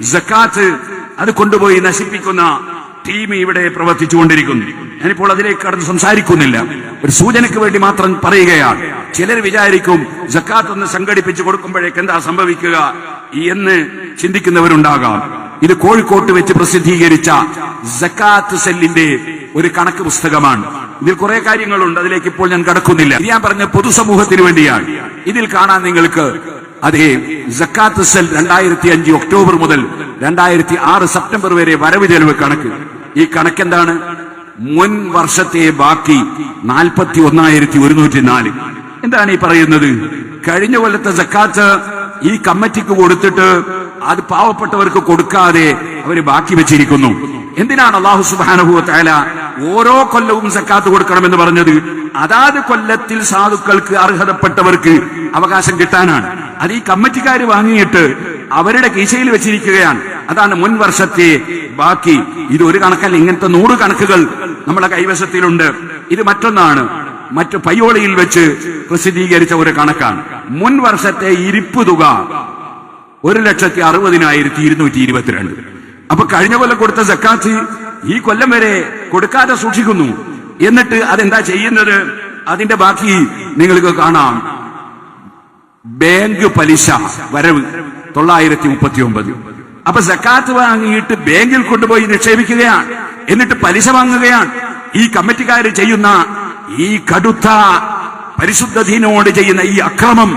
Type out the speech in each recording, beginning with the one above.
ജക്കാത്ത് അത് കൊണ്ടുപോയി നശിപ്പിക്കുന്ന ടീം ഇവിടെ പ്രവർത്തിച്ചുകൊണ്ടിരിക്കുന്നു. ഞാനിപ്പോൾ അതിലേക്ക് കടന്ന് സംസാരിക്കുന്നില്ല. ഒരു സൂചനയ്ക്ക് വേണ്ടി മാത്രം പറയുകയാണ്. ചിലർ വിചാരിക്കും ജക്കാത്ത് ഒന്ന് സംഘടിപ്പിച്ചു കൊടുക്കുമ്പോഴേക്ക് എന്താ സംഭവിക്കുക എന്ന് ചിന്തിക്കുന്നവരുണ്ടാകാം. ഇത് കോഴിക്കോട്ട് വെച്ച് പ്രസിദ്ധീകരിച്ച ജക്കാത്ത് സെല്ലിന്റെ ഒരു കണക്ക് പുസ്തകമാണ്. ഇതിൽ കുറെ കാര്യങ്ങളുണ്ട്. അതിലേക്ക് ഇപ്പോൾ ഞാൻ കടക്കുന്നില്ല. ഞാൻ പറഞ്ഞ പൊതുസമൂഹത്തിന് വേണ്ടിയാണ്. ഇതിൽ കാണാൻ നിങ്ങൾക്ക് അതെ ജക്കാത്ത് സെൽ രണ്ടായിരത്തി അഞ്ച് ഒക്ടോബർ മുതൽ രണ്ടായിരത്തി ആറ് സെപ്റ്റംബർ വരെ വരവ് ചെലവ് കണക്ക്. ഈ കണക്ക് എന്താണ് മുൻ വർഷത്തെ ബാക്കി നാൽപ്പത്തി ഒന്നായിരത്തി ഒരുന്നൂറ്റി നാല് എന്താണ് ഈ പറയുന്നത്? കഴിഞ്ഞ കൊല്ലത്തെ ജക്കാത്ത് ഈ കമ്മിറ്റിക്ക് കൊടുത്തിട്ട് അത് പാവപ്പെട്ടവർക്ക് കൊടുക്കാതെ അവർ ബാക്കി വെച്ചിരിക്കുന്നു. എന്തിനാണ് അള്ളാഹു സുബാനുഭവ തയാല ഓരോ കൊല്ലവും സക്കാത്ത് കൊടുക്കണമെന്ന് പറഞ്ഞത്? അതാത് കൊല്ലത്തിൽ സാധുക്കൾക്ക് അർഹതപ്പെട്ടവർക്ക് അവകാശം കിട്ടാനാണ്. അത് ഈ കമ്മിറ്റിക്കാർ വാങ്ങിയിട്ട് അവരുടെ കീശയിൽ വെച്ചിരിക്കുകയാണ്. അതാണ് മുൻ വർഷത്തെ ബാക്കി. ഇത് ഒരു കണക്കല്ല ഇങ്ങനത്തെ നൂറ് കണക്കുകൾ നമ്മുടെ കൈവശത്തിലുണ്ട്. ഇത് മറ്റൊന്നാണ്. മറ്റു പയ്യോളിയിൽ വെച്ച് പ്രസിദ്ധീകരിച്ച ഒരു കണക്കാണ്. മുൻ വർഷത്തെ ഇരിപ്പ് തുക ഒരു ലക്ഷത്തി അറുപതിനായിരത്തി ഇരുന്നൂറ്റി ഇരുപത്തിരണ്ട്. അപ്പൊ കഴിഞ്ഞ കൊല്ലം കൊടുത്ത സക്കാത്ത് ഈ കൊല്ലം വരെ കൊടുക്കാതെ സൂക്ഷിക്കുന്നു. എന്നിട്ട് അതെന്താ ചെയ്യുന്നത്? അതിന്റെ ബാക്കി നിങ്ങൾക്ക് കാണാം. ബാങ്ക് പലിശ വരവ് തൊള്ളായിരത്തി മുപ്പത്തി ഒമ്പത് അപ്പൊ സക്കാത്ത് വാങ്ങിയിട്ട് ബാങ്കിൽ കൊണ്ടുപോയി നിക്ഷേപിക്കുകയാണ്. എന്നിട്ട് പലിശ വാങ്ങുകയാണ്. ഈ കമ്മിറ്റിക്കാർ ചെയ്യുന്ന ഈ കടുത്ത പരിശുദ്ധ ദീനോട് ചെയ്യുന്ന ഈ അക്രമം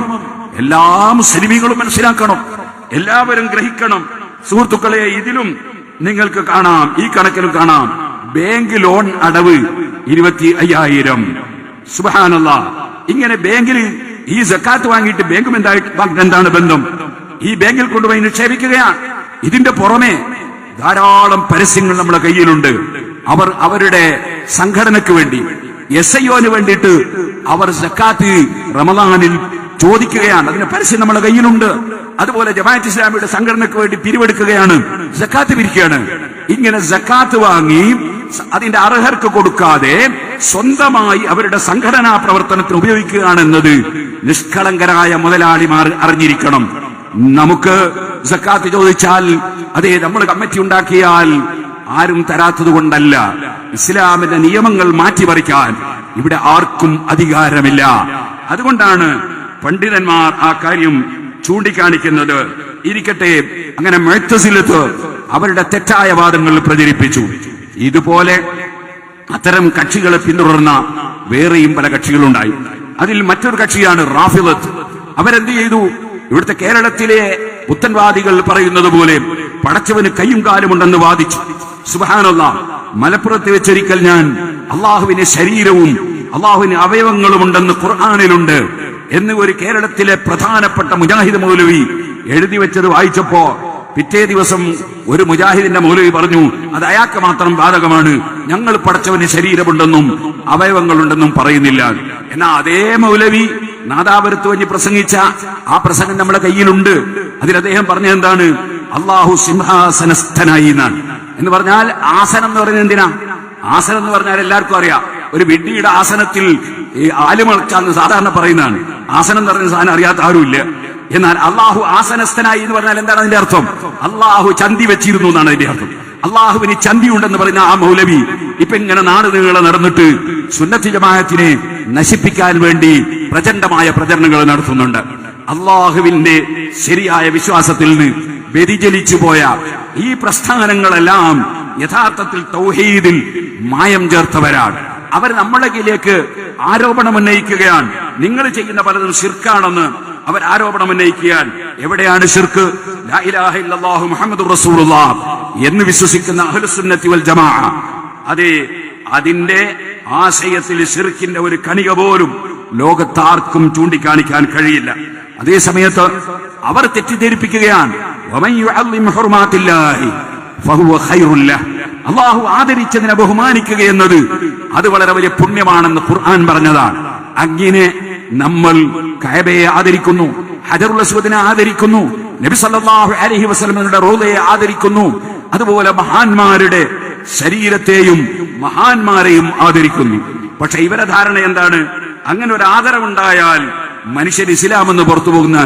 എല്ലാ മുസ്ലിമികളും മനസ്സിലാക്കണം. എല്ലാവരും ഗ്രഹിക്കണം. സുഹൃത്തുക്കളെ ഇതിലും നിങ്ങൾക്ക് കാണാം ഈ കണക്കിലും കാണാം. ബാങ്ക് ലോൺ അടവ് ഇരുപത്തി അയ്യായിരം. സുബാനല്ല ഇങ്ങനെ ബാങ്കിൽ ഈ സക്കാത്ത് വാങ്ങിയിട്ട് ബാങ്കും എന്തായിട്ട് എന്താണ് ബന്ധം? ഈ ബാങ്കിൽ കൊണ്ടുപോയി നിക്ഷേപിക്കുകയാണ് ഇതിന്റെ പുറമെ ധാരാളം പരസ്യങ്ങൾ നമ്മുടെ കയ്യിലുണ്ട്. അവർ അവരുടെ സംഘടനക്ക് വേണ്ടി എസ് ഐ ഒന് വേണ്ടിയിട്ട് അവർ സക്കാത്ത് റമദാനിൽ ചോദിക്കുകയാണ്. അതിന്റെ പരസ്യം നമ്മുടെ കയ്യിലുണ്ട്. അതുപോലെ ജമാഅത്ത് ഇസ്ലാമിയുടെ സംഘടനക്ക് വേണ്ടി പിരിവെടുക്കുകയാണ്. സക്കാത്ത് പിരിക്കുകയാണ്. ഇങ്ങനെ സക്കാത്ത് വാങ്ങി അതിന്റെ അർഹർക്ക് കൊടുക്കാതെ സ്വന്തമായി അവരുടെ സംഘടനാ പ്രവർത്തനത്തിന് ഉപയോഗിക്കുകയാണെന്നത് നിഷ്കളങ്കരായ മുതലാളിമാർ അറിഞ്ഞിരിക്കണം. നമുക്ക് സക്കാത്ത് ചോദിച്ചാൽ അതെ നമ്മൾ കമ്മിറ്റി ഉണ്ടാക്കിയാൽ ആരും തരാത്തത് കൊണ്ടല്ല. ഇസ്ലാമിന്റെ നിയമങ്ങൾ മാറ്റിമറിക്കാൻ ഇവിടെ ആർക്കും അധികാരമില്ല. അതുകൊണ്ടാണ് പണ്ഡിതന്മാർ ആ കാര്യം ചൂണ്ടിക്കാണിക്കുന്നത്. ഇരിക്കട്ടെ അങ്ങനെ മെഴുത്തസിലത്ത് അവരുടെ തെറ്റായ വാദങ്ങൾ പ്രചരിപ്പിച്ചു. ഇതുപോലെ അത്തരം കക്ഷികളെ പിന്തുടർന്ന വേറെയും പല കക്ഷികളുണ്ടായി. അതിൽ മറ്റൊരു കക്ഷിയാണ് റാഫിലത്ത് അവരെന്ത് ചെയ്തു? ഇവിടുത്തെ കേരളത്തിലെ പുത്തൻവാദികൾ പറയുന്നത് പോലെ പടച്ചവന് കയ്യും കാലുമുണ്ടെന്ന് വാദിച്ചു. സുബാനുള്ള മലപ്പുറത്ത് വെച്ചൊരിക്കൽ ഞാൻ അള്ളാഹുവിന് ശരീരവും അള്ളാഹുവിന് അവയവങ്ങളും ഉണ്ടെന്ന് ഖുർആാനിലുണ്ട് എന്ന് ഒരു കേരളത്തിലെ പ്രധാനപ്പെട്ട മുജാഹിദ് മൗലവി എഴുതി വെച്ചത് വായിച്ചപ്പോ പിറ്റേ ദിവസം ഒരു മുജാഹിദിന്റെ മൗലവി പറഞ്ഞു അത് അയാൾക്ക് മാത്രം ബാധകമാണ്. ഞങ്ങൾ പടച്ചവന് ശരീരമുണ്ടെന്നും അവയവങ്ങളുണ്ടെന്നും പറയുന്നില്ല. എന്നാ അതേ മൗലവി നാദാപുരത്ത് വഞ്ഞ് പ്രസംഗിച്ച ആ പ്രസംഗം നമ്മുടെ കയ്യിലുണ്ട്. അതിൽ അദ്ദേഹം പറഞ്ഞത് എന്താണ്? അള്ളാഹു സിംഹാസനസ്ഥനായി എന്നാണ്. എന്ന് പറഞ്ഞാൽ ആസനം എന്ന് പറയുന്നത് എന്തിനാ? ആസനം എന്ന് പറഞ്ഞാൽ എല്ലാവർക്കും അറിയാം. ഒരു വിഡ്ഢിയുടെ ആസനത്തിൽ ഈ ആലുമളക്കാന്ന് സാധാരണ പറയുന്നതാണ്. ആസനം എന്ന് പറയുന്ന സാധനം അറിയാത്ത ആരുമില്ല. എന്നാൽ അള്ളാഹു ആസനസ്ഥനായി എന്ന് പറഞ്ഞാൽ എന്താണ് അതിന്റെ അർത്ഥം? അള്ളാഹു ചന്തി വെച്ചിരുന്നു എന്നാണ് അതിന്റെ അർത്ഥം. അള്ളാഹുവിന് ചന്തി ഉണ്ടെന്ന് പറയുന്ന ആ മൗലവി ഇപ്പൊ ഇങ്ങനെ നാട് നീളെ നടന്നിട്ട് സുന്നത്തി ജമാഅത്തിനെ നശിപ്പിക്കാൻ വേണ്ടി പ്രചണ്ഡമായ പ്രചരണങ്ങൾ നടത്തുന്നുണ്ട്. അള്ളാഹുവിന്റെ ശരിയായ വിശ്വാസത്തിൽ നിന്ന് വ്യതിചലിച്ചു പോയ ഈ പ്രസ്ഥാനങ്ങളെല്ലാം യഥാർത്ഥത്തിൽ തൗഹീദിൽ മായം ചേർത്തവരാണ്. അവർ നമ്മളെ കീഴിലേക്ക് ആരോപണം ഉന്നയിക്കുകയാണ്. നിങ്ങൾ ചെയ്യുന്ന പലതും ശിർക്കാണെന്ന് അവർ ആരോപണം ഉന്നയിക്കാൻ എവിടെയാണ് ഷിർക്ക് എന്ന് വിശ്വസിക്കുന്ന വൽ അതെ അതിന്റെ ആശയത്തിൽ ഷിർക്കിന്റെ ഒരു കണിക പോലും ലോകത്താർക്കും ചൂണ്ടിക്കാണിക്കാൻ കഴിയില്ല. അതേ സമയത്ത് അവർ തെറ്റിദ്ധരിപ്പിക്കുകയാണ്. അള്ളാഹു ആദരിച്ചതിനെ ബഹുമാനിക്കുക എന്നത് അത് വളരെ വലിയ പുണ്യമാണെന്ന് ഖുർആൻ പറഞ്ഞതാണ്. അങ്ങനെ നമ്മൾ കയബയെ ആദരിക്കുന്നു ഹജറുൽ അസ്വദിനെ ആദരിക്കുന്നു നബി സല്ലല്ലാഹു അലൈഹി വസല്ലമയുടെ റോദയെ ആദരിക്കുന്നു അതുപോലെ മഹാന്മാരുടെ ശരീരത്തെയും മഹാന്മാരെയും ആദരിക്കുന്നു. പക്ഷെ ഇവരെ ധാരണ എന്താണ്? അങ്ങനെ ഒരു ആദരവുണ്ടായാൽ മനുഷ്യൻ ഇസ്ലാം എന്ന് പുറത്തു പോകുന്ന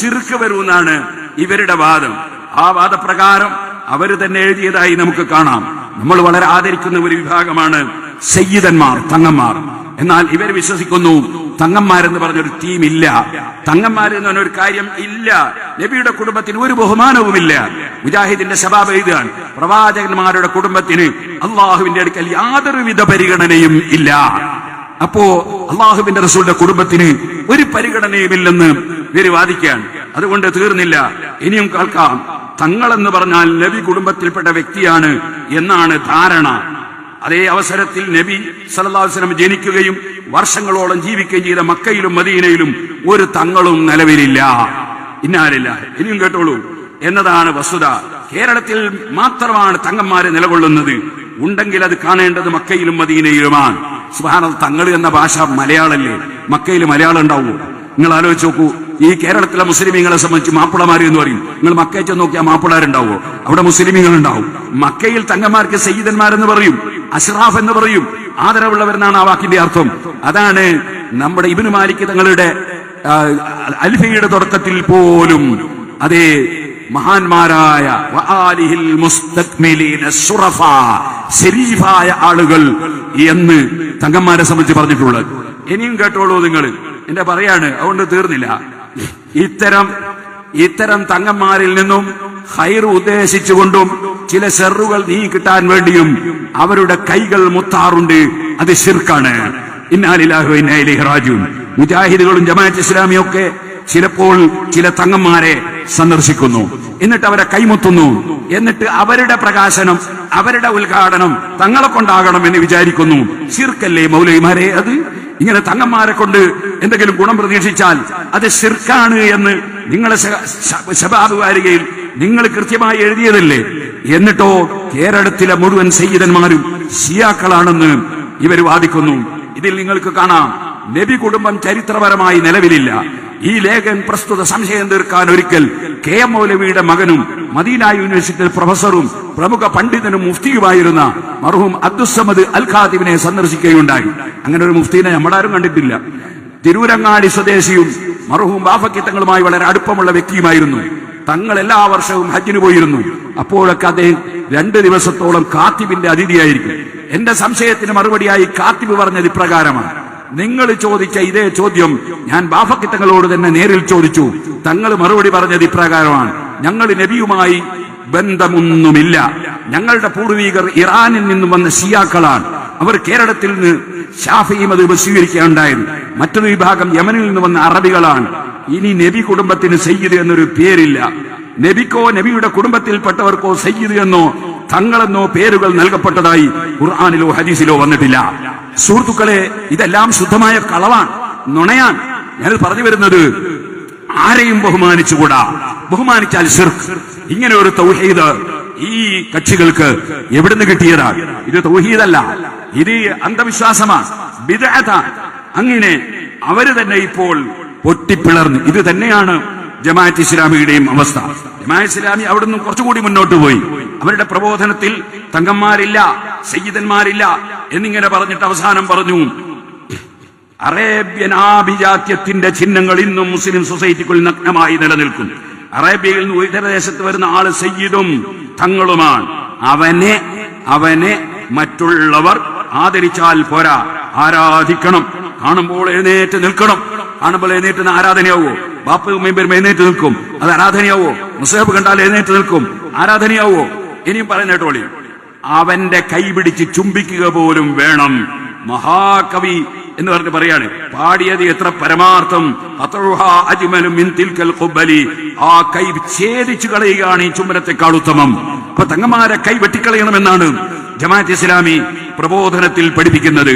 ശിർക്ക് വരുമെന്നാണ് ഇവരുടെ വാദം. ആ വാദപ്രകാരം അവർ തന്നെ എഴുതിയതായി നമുക്ക് കാണാം. നമ്മൾ വളരെ ആദരിക്കുന്ന ഒരു വിഭാഗമാണ് സയ്യിദന്മാർ തങ്ങന്മാർ. എന്നാൽ ഇവർ വിശ്വസിക്കുന്നു തങ്ങന്മാരെന്ന് പറഞ്ഞൊരു ടീം ഇല്ല തങ്ങന്മാരെന്ന് പറഞ്ഞൊരു കാര്യം ഇല്ല. നബിയുടെ കുടുംബത്തിന് ഒരു ബഹുമാനവുമില്ല. മുജാഹിദിന്റെ ശബാബ് എഴുതുകയാണ്. പ്രവാചകന്മാരുടെ കുടുംബത്തിന് അള്ളാഹുവിന്റെ അടുക്കൽ യാതൊരുവിധ പരിഗണനയും ഇല്ല. അപ്പോ അള്ളാഹുവിന്റെ റസൂലിന്റെ കുടുംബത്തിന് ഒരു പരിഗണനയുമില്ലെന്ന് ഇവർ വാദിക്കുകയാണ്. അതുകൊണ്ട് തീർന്നില്ല. ഇനിയും കേൾക്കാം. തങ്ങളെന്ന് പറഞ്ഞാൽ നബി കുടുംബത്തിൽപ്പെട്ട വ്യക്തിയാണ് എന്നാണ് ധാരണ. അതേ അവസരത്തിൽ നബി വസല്ലം ജനിക്കുകയും വർഷങ്ങളോളം ജീവിക്കുകയും ചെയ്ത മക്കയിലും മദീനയിലും ഒരു തങ്ങളും നിലവിലില്ല. ഇന്നാലില്ല ഇനിയും കേട്ടോളൂ. എന്നതാണ് വസ്തുത. കേരളത്തിൽ മാത്രമാണ് തങ്ങന്മാരെ നിലകൊള്ളുന്നത്. ഉണ്ടെങ്കിൽ അത് കാണേണ്ടത് മക്കയിലും മദീനയിലുമാണ്. സുഹാന തങ്ങൾ എന്ന ഭാഷ മലയാളല്ലേ? മക്കയിൽ മലയാളം ഉണ്ടാവൂ. നിങ്ങൾ ആലോചിച്ച് നോക്കൂ. ഈ കേരളത്തിലെ മുസ്ലിമീങ്ങളെ സംബന്ധിച്ച് മാപ്പിളമാർ എന്ന് പറയും. നിങ്ങൾ മക്കയെ ചെന്ന് നോക്കിയാൽ മാപ്പിളാരുണ്ടാവോ? അവിടെ മുസ്ലിമീങ്ങൾ ഉണ്ടാവും മക്കയിൽ തങ്ങന്മാർക്ക് സയ്യിദന്മാരെന്ന് പറയും. അഷ്റാഫ് എന്ന് പറയും. ആദരവുള്ളവരെന്നാണ് ആ വാക്കിന്റെ അർത്ഥം. അതാണ് നമ്മുടെ ഇബിന് മാലിക് തങ്ങളുടെ അൽഫയുടെ തുടക്കത്തിൽ പോലും അതേ മഹാന്മാരായ ശരീഫായ ആളുകൾ എന്ന് തങ്ങന്മാരെ സംബന്ധിച്ച് പറഞ്ഞിട്ടുള്ളത്. ഇനിയും കേട്ടോളൂ നിങ്ങൾ എന്റെ പറയാണ് അതുകൊണ്ട് തീർന്നില്ല. ഇത്തരം ഇത്തരം തങ്ങന്മാരിൽ നിന്നും ഹൈർ ഉദ്ദേശിച്ചുകൊണ്ടും ചില ഷെറുകൾ നീ കിട്ടാൻ വേണ്ടിയും അവരുടെ കൈകൾ മുത്താറുണ്ട്. അത് ശിർക്കാണ്. ഇന്നാലിലാഹു ഇന്നയിലേഹി റാജിഊൻ. മുജാഹിദുകളും ജമാഅത്ത് ഇസ്ലാമിയും ഒക്കെ ചിലപ്പോൾ ചില തങ്ങന്മാരെ സന്ദർശിക്കുന്നു. എന്നിട്ട് അവരെ കൈമുത്തുന്നു. എന്നിട്ട് അവരുടെ പ്രകാശനം അവരുടെ ഉദ്ഘാടനം തങ്ങളെ കൊണ്ടാകണം എന്ന് വിചാരിക്കുന്നു. ശിർക്കല്ലേ മൗലൈമാരെ അത്? ഇങ്ങനെ തങ്ങന്മാരെ കൊണ്ട് എന്തെങ്കിലും ഗുണം പ്രതീക്ഷിച്ചാൽ അത് ശിർക്കാണ് എന്ന് നിങ്ങളെ ശബാബ് വാരികയിൽ നിങ്ങൾ കൃത്യമായി എഴുതിയതല്ലേ? എന്നിട്ടോ കേരളത്തിലെ മുഴുവൻ സയ്യിദന്മാരും ഷിയാക്കളാണെന്ന് ഇവർ വാദിക്കുന്നു. ഇതിൽ നിങ്ങൾക്ക് കാണാം നബി കുടുംബം ചരിത്രപരമായി നിലവിലില്ല. ഈ ലേഖൻ പ്രസ്തുത സംശയം തീർക്കാൻ ഒരിക്കൽ കെ എം മൗലവിയുടെ മകനും മദീന യൂണിവേഴ്സിറ്റിയിൽ പ്രൊഫസറും പ്രമുഖ പണ്ഡിതനും മുഫ്തിയുമായിരുന്ന മർഹൂം അബ്ദുസമദ് അൽ ഖാദിബിനെ സന്ദർശിക്കുകയുണ്ടായി. അങ്ങനെ ഒരു മുഫ്തിനെ നമ്മളാരും കണ്ടിട്ടില്ല. തിരൂരങ്ങാടി സ്വദേശിയും മർഹൂം ബാഫക്കിത്തങ്ങളുമായി വളരെ അടുപ്പമുള്ള വ്യക്തിയുമായിരുന്നു. തങ്ങൾ എല്ലാ വർഷവും ഹജ്ജിന് പോയിരുന്നു. അപ്പോഴൊക്കെ അദ്ദേഹം രണ്ട് ദിവസത്തോളം കാത്തിബിന്റെ അതിഥിയായിരിക്കും. എന്റെ സംശയത്തിന് മറുപടിയായി കാത്തിബ് പറഞ്ഞത് ഇപ്രകാരമാണ്. നിങ്ങൾ ചോദിച്ച ഇതേ ചോദ്യം ഞാൻ ബാഫക്കിത്തങ്ങളോട് തന്നെ നേരിൽ ചോദിച്ചു. തങ്ങൾ മറുപടി പറഞ്ഞത് ഇപ്രകാരമാണ്. ഞങ്ങൾ നബിയുമായി ബന്ധമൊന്നുമില്ല. ഞങ്ങളുടെ പൂർവീകർ ഇറാനിൽ നിന്നും വന്ന ഷിയാക്കളാണ്. അവർ കേരളത്തിൽ നിന്ന് ഷാഫി അത് സ്വീകരിക്കുകയുണ്ടായത്. മറ്റൊരു വിഭാഗം യമനിൽ നിന്ന് വന്ന അറബികളാണ്. ഇനി നബി കുടുംബത്തിന് സയ്യിദ് എന്നൊരു പേരില്ല. നബിക്കോ നബിയുടെ കുടുംബത്തിൽപ്പെട്ടവർക്കോ സയ്യിദ് എന്നോ തങ്ങളെന്നോ പേരുകൾ നൽകപ്പെട്ടതായി ഖുർആാനിലോ ഹദീസിലോ വന്നിട്ടില്ല. സുഹൃത്തുക്കളെ ഇതെല്ലാം ശുദ്ധമായ കളവാണ് നുണയാൻ ഞാൻ പറഞ്ഞു വരുന്നത് ആരെയും ബഹുമാനിച്ചുകൂടാ. ബഹുമാനിച്ചാൽ ഷിർക്ക് ഇങ്ങനെ ഒരു തൗഹീദ് ഈ കക്ഷികൾക്ക് എവിടുന്ന് കിട്ടിയതാണ് ഇത് തൗഹീദല്ല ഇത് അന്ധവിശ്വാസമാണ് അങ്ങനെ അവർ തന്നെ ഇപ്പോൾ പൊട്ടിപ്പിളർന്ന്. ഇത് തന്നെയാണ് ജമാഅത്ത് ഇസ്ലാമിയുടെയും അവസ്ഥ. ജമാഅത്ത് ഇസ്ലാമി അവിടുന്ന് കുറച്ചുകൂടി മുന്നോട്ട് പോയി. അവരുടെ പ്രബോധനത്തിൽ തങ്കന്മാരില്ല സയ്യിദന്മാരില്ല എന്നിങ്ങനെ പറഞ്ഞിട്ട് അവസാനം പറഞ്ഞു അറേബ്യൻ ആഭിജാത്യത്തിന്റെ ചിഹ്നങ്ങൾ ഇന്നും മുസ്ലിം സൊസൈറ്റിക്കുള്ളിൽ നഗ്നമായി നിലനിൽക്കും. അറേബ്യയിൽ നിന്ന് ഉത്തരദേശത്ത് വരുന്ന ആൾ സയ്യിദും തങ്ങളുമാണ്. അവനെ അവനെ മറ്റുള്ളവർ ആദരിച്ചാൽ പോരാ. ആരാധിക്കണം. കാണുമ്പോൾ എഴുന്നേറ്റ് നിൽക്കണം. കാണുമ്പോൾ എഴുന്നേറ്റ് ആരാധനയാവോ? ബാപ്പയും മെമ്പരും എഴുന്നേറ്റ് നിൽക്കും. അത് ആരാധനയാവോ? മുസേബ് കണ്ടാൽ എഴുന്നേറ്റ് നിൽക്കും. ആരാധനയാവോ? ഇനിയും പറയുന്ന ടോളി അവന്റെ കൈ പിടിച്ച് ചുംബിക്കുക പോലും വേണം. മഹാകവി എന്ന് പറഞ്ഞ് പറയാണ്. പാടിയത് എത്ര പരമാർത്ഥം. ആ കൈ ഛേദിച്ചു കളയുകയാണ് ഈ ചുംബനത്തെക്കാൾ ഉത്തമം. അപ്പൊ തങ്ങന്മാരെ കൈ വെട്ടിക്കളയണമെന്നാണ് ജമാഅത്ത് ഇസ്ലാമി പ്രബോധനത്തിൽ പഠിപ്പിക്കുന്നത്.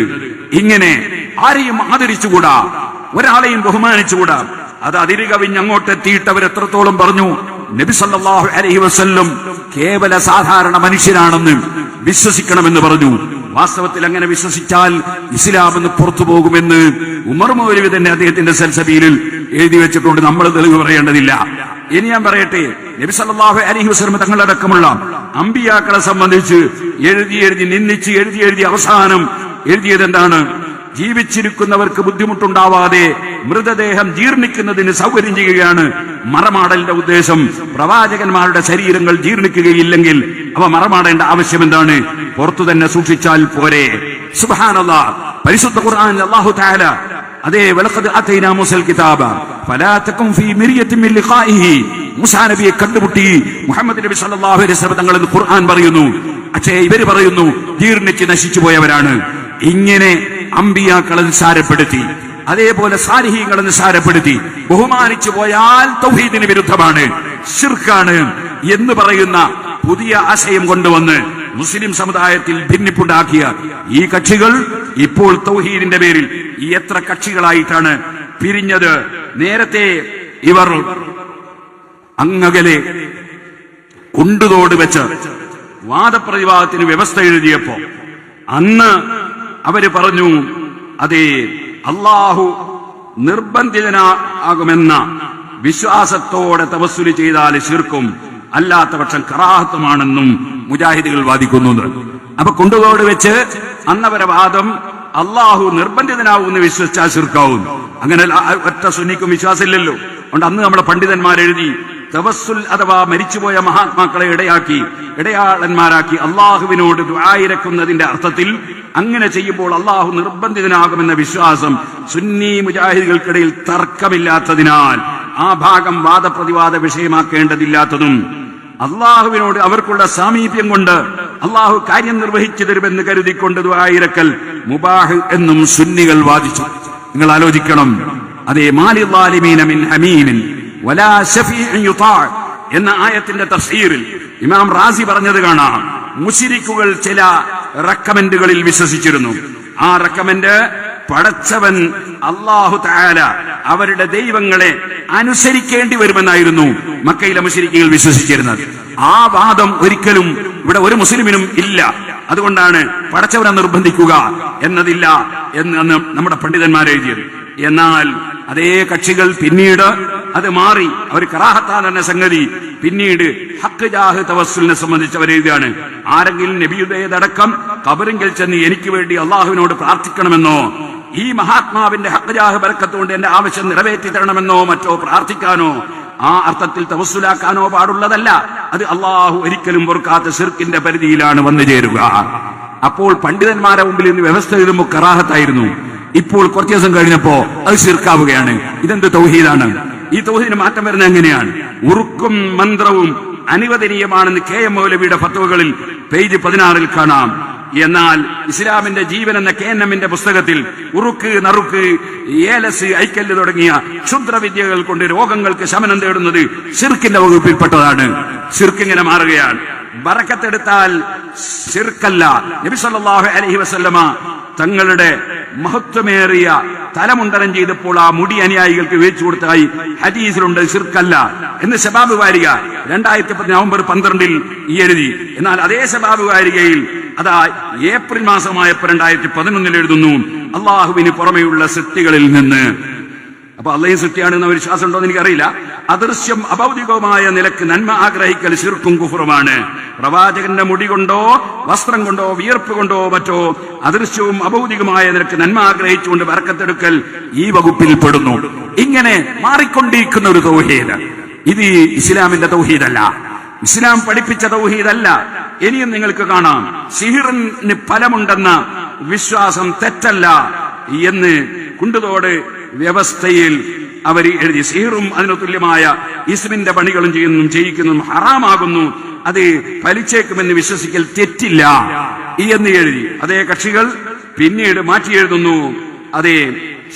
ഇങ്ങനെ ആരെയും ആദരിച്ചുകൂടാ? ഒരാളെയും ബഹുമാനിച്ചുകൂടാ. അത് അതിര് കവിഞ്ഞ് അങ്ങോട്ടെത്തിയിട്ടവർ എത്രത്തോളം പറഞ്ഞു? നബി സല്ലല്ലാഹു അലൈഹി വസല്ലം കേവല സാധാരണ മനുഷ്യനാണെന്ന് വിശ്വസിക്കണമെന്ന് പറഞ്ഞു. വാസ്തവത്തിൽ അങ്ങനെ വിശ്വസിച്ചാൽ ഇസ്ലാം എന്ന് പുറത്തു പോകുമെന്ന് ഉമർ മൗലവി തന്നെ അദ്ദേഹത്തിന്റെ സെൽസബിയിൽ എഴുതി വെച്ചിട്ടുണ്ട്. നമ്മൾ തെളിവ് പറയേണ്ടതില്ല. ഇനി ഞാൻ പറയട്ടെ നബി സല്ലല്ലാഹു അലൈഹി വസല്ലം തങ്ങളടക്കമുള്ള അമ്പിയാക്കളെ സംബന്ധിച്ച് എഴുതി എഴുതി നിന്ദിച്ച് എഴുതി എഴുതി അവസാനം എഴുതിയത് എന്താണ് ജീവിച്ചിരിക്കുന്നവർക്ക് ബുദ്ധിമുട്ടുണ്ടാവാതെ മൃതദേഹം ജീർണിക്കുന്നതിന് സൗകര്യം ചെയ്യുകയാണ്. മറമാടലിന്റെ ഉദ്ദേശം പ്രവാചകന്മാരുടെ ശരീരങ്ങൾ ജീർണിക്കുകയില്ലെങ്കിൽ അവ മറമാടേണ്ട ആവശ്യം എന്താണ്? പുറത്തു തന്നെ സൂക്ഷിച്ചാൽ പോരെ. സുബാനല്ല പരിശുദ്ധ ഖുർആൻ അല്ലാഹു തആല അതേ വലഖദ് ആതൈനാ മുസൽ കിതാബ ഫലാ ഫീ മിരിയത്തിൻ മിൻ ലിഖാഇഹി. നബിയെ കണ്ടുമുട്ടി. മുഹമ്മദ് നബി സല്ലല്ലാഹു അലൈഹി വസല്ലം തങ്ങൾ ഖുർആൻ പറയുന്നു. പക്ഷേ ഇവർ പറയുന്നു ജീർണിച്ച് നശിച്ചു പോയവരാണ് ഇങ്ങനെ അമ്പിയാക്കളെ നിസ്സാരപ്പെടുത്തി അതേപോലെ സാരിഹീങ്ങളെ നിസ്സാരപ്പെടുത്തി ബഹുമാനിച്ചു പോയാൽ തൗഹീദിന് വിരുദ്ധമാണ് ഷിർക്കാണ് എന്ന് പറയുന്ന പുതിയ ആശയം കൊണ്ടുവന്ന് മുസ്ലിം സമുദായത്തിൽ ഭിന്നിപ്പുണ്ടാക്കിയ ഈ കക്ഷികൾ ഇപ്പോൾ തൗഹീദിന്റെ പേരിൽ എത്ര കക്ഷികളായിട്ടാണ് പിരിഞ്ഞത്. നേരത്തെ ഇവർ അങ്ങകലെ കുണ്ടുതോട് വെച്ച് വാദപ്രതിവാദത്തിന് വ്യവസ്ഥ എഴുതിയപ്പോ അന്ന് അവർ പറഞ്ഞു അതെ അള്ളാഹു നിർബന്ധിതനാകുമെന്ന വിശ്വാസത്തോടെ തപസ്സുലി ചെയ്താൽ ശിർക്കും അല്ലാത്ത പക്ഷം കറാഹത്വമാണെന്നും മുജാഹിദികൾ വാദിക്കുന്നുണ്ട് അപ്പൊ കുണ്ടുതോട് വെച്ച് അന്നവരെ വാദം അള്ളാഹു നിർബന്ധിതനാവുമെന്ന് വിശ്വസിച്ചാൽ ശിർക്കാവും. അങ്ങനെ ഒറ്റ സുന്നിക്കും വിശ്വാസമില്ലല്ലോ. അതുകൊണ്ട് അന്ന് നമ്മുടെ പണ്ഡിതന്മാരെഴുതി തവസ്സുൽ അഥവാ മരിച്ചുപോയ മഹാത്മാക്കളെ ഇടയാക്കി ഇടയാളന്മാരാക്കി അള്ളാഹുവിനോട് ദുആയിരക്കുന്നതിന്റെ അർത്ഥത്തിൽ അങ്ങനെ ചെയ്യുമ്പോൾ അള്ളാഹു നിർബന്ധിതനാകുമെന്ന വിശ്വാസം സുന്നി മുജാഹിദികൾക്കിടയിൽ തർക്കമില്ലാത്തതിനാൽ ആ ഭാഗം വാദപ്രതിവാദ വിഷയമാക്കേണ്ടതില്ലാത്തതും അള്ളാഹുവിനോട് അവർക്കുള്ള സാമീപ്യം കൊണ്ട് അള്ളാഹു കാര്യം നിർവഹിച്ചു തരുമെന്ന് കരുതിക്കൊണ്ട് ദുആയിരക്കൽ മുബാഹ് എന്നും സുന്നികൾ വാദിച്ചു. നിങ്ങൾ ആലോചിക്കണം. അതേ മാലിദ്ദാലിമീന മിൻ എന്ന ആയത്തിന്റെ തഫ്സീറിൽ ഇമാം റാസി പറഞ്ഞത് കാണാം. മുഷിരിക്കുകൾ ചില റെക്കമെന്റുകളിൽ വിശ്വസിച്ചിരുന്നു. ആ റെക്കമെന്റ് പടച്ചവൻ അള്ളാഹു താല അവരുടെ ദൈവങ്ങളെ അനുസരിക്കേണ്ടി വരുമെന്നായിരുന്നു മക്കയിലെ മുശരിക്കുകൾ വിശ്വസിച്ചിരുന്നത്. ആ വാദം ഒരിക്കലും ഇവിടെ ഒരു മുസ്ലിമിനും ഇല്ല. അതുകൊണ്ടാണ് പടച്ചവനെ നിർബന്ധിക്കുക എന്നതില്ല എന്ന് നമ്മുടെ പണ്ഡിതന്മാർ എഴുതിയത് എന്നാൽ അതേ കക്ഷികൾ പിന്നീട് അത് മാറി. അവർ കറാഹത്താൻ എന്ന സംഗതി പിന്നീട് ഹക്ക് ജാഹ് തവസ്സുലിനെ സംബന്ധിച്ച് അവർ എഴുതിയാണ്. ആരെങ്കിലും നബിയുടേതടക്കം കബറിങ്കിൽ ചെന്ന് എനിക്ക് വേണ്ടി അള്ളാഹുവിനോട് പ്രാർത്ഥിക്കണമെന്നോ ഈ മഹാത്മാവിന്റെ ഹക്കജാഹ് ബരക്കത്തുകൊണ്ട് എന്റെ ആവശ്യം നിറവേറ്റി തരണമെന്നോ മറ്റോ പ്രാർത്ഥിക്കാനോ ആ അർത്ഥത്തിൽ തവസ്സുലാക്കാനോ പാടുള്ളതല്ല. അത് അള്ളാഹു ഒരിക്കലും പൊറുക്കാത്ത സിർക്കിന്റെ പരിധിയിലാണ് വന്നു ചേരുക. അപ്പോൾ പണ്ഡിതന്മാരെ മുമ്പിൽ ഇന്ന് വ്യവസ്ഥ എഴുതുമ്പോൾ കറാഹത്തായിരുന്നു. ഇപ്പോൾ കുറച്ചു ദിവസം കഴിഞ്ഞപ്പോ അത് ശിർക്കാവുകയാണ്. ഇതെന്ത് തൗഹീദാണ്? ഈ തൗഹീദിന് മാറ്റം വരുന്നത് എങ്ങനെയാണ്? ഉറുക്കും മന്ത്രവും അനുവദനീയമാണെന്ന് കെ എം മൗലവിയുടെ ഫത്വകളിൽ പേജ് പതിനാറിൽ കാണാം. എന്നാൽ ഇസ്ലാമിന്റെ ജീവൻ എന്ന കെ എൻ എമ്മിന്റെ പുസ്തകത്തിൽ ഉറുക്ക് നറുക്ക് ഏലസ് ഐക്കല്ല് തുടങ്ങിയ ക്ഷുദ്രവിദ്യകൾ കൊണ്ട് രോഗങ്ങൾക്ക് ശമനം തേടുന്നത് ഷിർക്കിന്റെ വകുപ്പിൽപ്പെട്ടതാണ്. ഷിർക്ക് ഇങ്ങനെ മാറുകയാണ്. ബറക്കത്തെടുത്താൽ ഷിർക്കല്ല നബി സല്ലല്ലാഹു അലൈഹി വസല്ലമ തങ്ങളുടെ മഹത്വമേറിയ തലമുണ്ടനം ചെയ്തപ്പോൾ ആ മുടി അനുയായികൾക്ക് വേച്ചു കൊടുത്തായി ഹദീസിലുണ്ട് സിർക്കല്ല എന്ന് ശബാബ് വാരിക രണ്ടായിരത്തി പത്ത് നവംബർ പന്ത്രണ്ടിൽ ഈ എഴുതി. എന്നാൽ അതേ ശബാബ് വാരികയിൽ അതാ ഏപ്രിൽ മാസമായപ്പോ രണ്ടായിരത്തി പതിനൊന്നിൽ എഴുതുന്നു അള്ളാഹുവിന് പുറമെയുള്ള സൃഷ്ടികളിൽ നിന്ന് അപ്പൊ അള്ളയും സൃഷ്ടിയാണെന്ന വിശ്വാസം ഉണ്ടോ എന്ന് എനിക്കറിയില്ല. അദൃശ്യം അഭൗതികവുമായ നിലയ്ക്ക് നന്മ ആഗ്രഹിക്കൽ ശിർക്കും കുഫുറുമാണ്. പ്രവാചകന്റെ മുടി കൊണ്ടോ വസ്ത്രം കൊണ്ടോ വിയർപ്പ് കൊണ്ടോ മറ്റോ അദൃശ്യവും അഭൗതികമായ നിലയ്ക്ക് നന്മ ആഗ്രഹിച്ചുകൊണ്ട് വറക്കത്തെടുക്കൽ ഈ വകുപ്പിൽ പെടുന്നു. ഇങ്ങനെ മാറിക്കൊണ്ടിരിക്കുന്ന ഒരു തൗഹീദ്. ഇത് ഇസ്ലാമിന്റെ തൗഹീദല്ല. ഇസ്ലാം പഠിപ്പിച്ച തൗഹീദല്ല. ഇനിയും നിങ്ങൾക്ക് കാണാം. സിഹിറിന് ഫലമുണ്ടെന്ന വിശ്വാസം തെറ്റല്ല എന്ന് കുണ്ടുതോട് വ്യവസ്ഥയിൽ അവർ എഴുതി സീറും അതിനു തുല്യമായ ഇസ്മിന്റെ പണികളും ചെയ്യുന്നതും ചെയ്യിക്കുന്നതും ഹറാമാകുന്നു. അത് ഫലിച്ചേക്കുമെന്ന് വിശ്വസിക്കൽ തെറ്റില്ല. എന്ന് എഴുതി. അതേ കക്ഷികൾ പിന്നീട് മാറ്റി എഴുതുന്നു. അതേ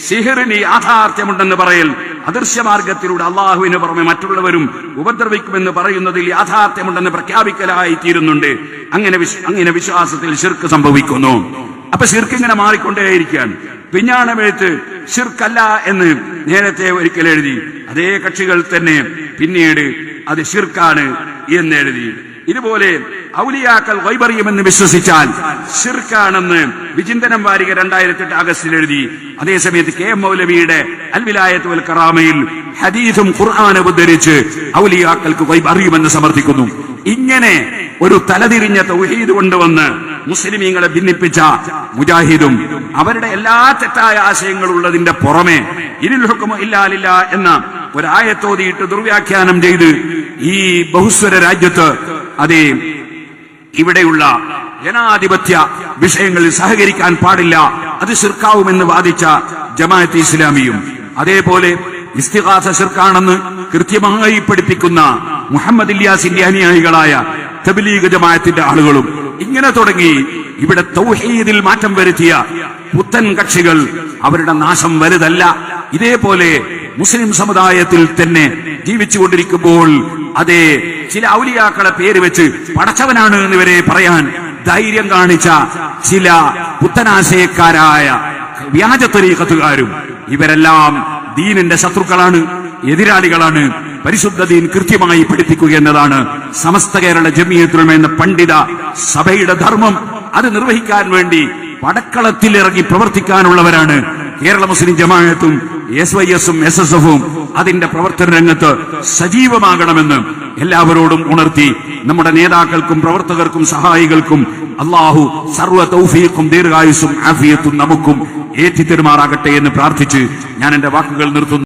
സിഹിറിന് യാഥാർത്ഥ്യമുണ്ടെന്ന് പറയൽ അദൃശ്യമാർഗത്തിലൂടെ അള്ളാഹുവിന് പുറമെ മറ്റുള്ളവരും ഉപദ്രവിക്കുമെന്ന് പറയുന്നതിൽ യാഥാർത്ഥ്യമുണ്ടെന്ന് പ്രഖ്യാപിക്കലായി തീരുന്നുണ്ട് അങ്ങനെ അങ്ങനെ വിശ്വാസത്തിൽ ശിർക്ക് സംഭവിക്കുന്നു. അപ്പൊ ശിർക്ക് ഇങ്ങനെ മാറിക്കൊണ്ടേയിരിക്കുകയാണ്. പിഞ്ഞാണമെഴുത്ത് ശിർക്കല്ല എന്ന് നേരത്തെ ഒരിക്കൽ എഴുതി. അതേ കക്ഷികൾ തന്നെ പിന്നീട് അത് ശിർക്കാണ് എന്ന് എഴുതി. ഇതുപോലെ ഔലിയാക്കൾ വൈപറിയുമെന്ന് വിശ്വസിച്ചാൽ ഷിർക്കാണെന്ന് വിചിന്തനം വാരിക രണ്ടായിരത്തി എട്ട് ആഗസ്റ്റിൽ എഴുതി. അതേസമയത്ത് കെ എം മൗലവിയുടെ അൽവിലായത്ത് വൽ കറാമയിൽ ഹദീസും ഖുർആാനും ഉദ്ധരിച്ച് ഔലിയാക്കൾക്ക് വൈബ് സമർത്ഥിക്കുന്നു. ഇങ്ങനെ ഒരു തലതിരിഞ്ഞ തൗഹീദ് കൊണ്ടുവന്ന് മുസ്ലിമീങ്ങളെ ഭിന്നിപ്പിച്ച മുജാഹിദും അവരുടെ എല്ലാ തെറ്റായ ആശയങ്ങളുള്ളതിന്റെ പുറമെ ഇനിൽ ഹുക്കുമ ഇല്ലാലില്ല എന്ന ഒരായത്തോതിയിട്ട് ദുർവ്യാഖ്യാനം ചെയ്ത് ഈ ബഹുസ്വര രാജ്യത്ത് അതേ ഇവിടെയുള്ള ജനാധിപത്യ വിഷയങ്ങളിൽ സഹകരിക്കാൻ പാടില്ല. അത് ശിർക്കാവുമെന്ന് വാദിച്ച ജമാഅത്ത് ഇസ്ലാമിയും അതേപോലെ ഇസ്തിഹാസ ശിർക്കാണെന്ന് കൃത്യമായി പഠിപ്പിക്കുന്ന മുഹമ്മദ് ഇല്യാസിന്റെ അനുയായികളായ തബ്ലീഗ് ജമാഅത്തിന്റെ ആളുകളും. ഇങ്ങനെ തുടങ്ങി ഇവിടെ തൗഹീദിൽ മാറ്റം വരുത്തിയ പുത്തൻ കക്ഷികൾ അവരുടെ നാശം വലുതല്ല. ഇതേപോലെ മുസ്ലിം സമുദായത്തിൽ തന്നെ ജീവിച്ചുകൊണ്ടിരിക്കുമ്പോൾ അതെ ചില ഔലിയാക്കളെ പേര് വെച്ച് പടച്ചവനാണ് എന്ന് വരെ പറയാൻ ധൈര്യം കാണിച്ച ചില പുത്തനാശയക്കാരായ വ്യാജ തരീക്കത്തുകാരും ഇവരെല്ലാം ദീനിന്റെ ശത്രുക്കളാണ് എതിരാളികളാണ്. പരിശുദ്ധ ദീൻ കൃത്യമായി പഠിപ്പിക്കുക എന്നതാണ് സമസ്ത കേരള ജമിയത്തുലമ എന്ന പണ്ഡിത സഭയുടെ ധർമ്മം. അത് നിർവഹിക്കാൻ വേണ്ടി പടക്കളത്തിലിറങ്ങി പ്രവർത്തിക്കാനുള്ളവരാണ് കേരള മുസ്ലിം ജമാഅത്തും എസ് വൈ എസും എസ് എസ് എഫും അതിന്റെ പ്രവർത്തന രംഗത്ത് സജീവമാകണമെന്ന് എല്ലാവരോടും ഉണർത്തി നമ്മുടെ നേതാക്കൾക്കും പ്രവർത്തകർക്കും സഹായികൾക്കും അള്ളാഹു സർവ തൗഫീഖും ദീർഘായുസും ആഫിയത്തും നമുക്കും ഏറ്റിത്തരുമാറാകട്ടെ എന്ന് പ്രാർത്ഥിച്ച് ഞാൻ എന്റെ വാക്കുകൾ നിർത്തുന്നു.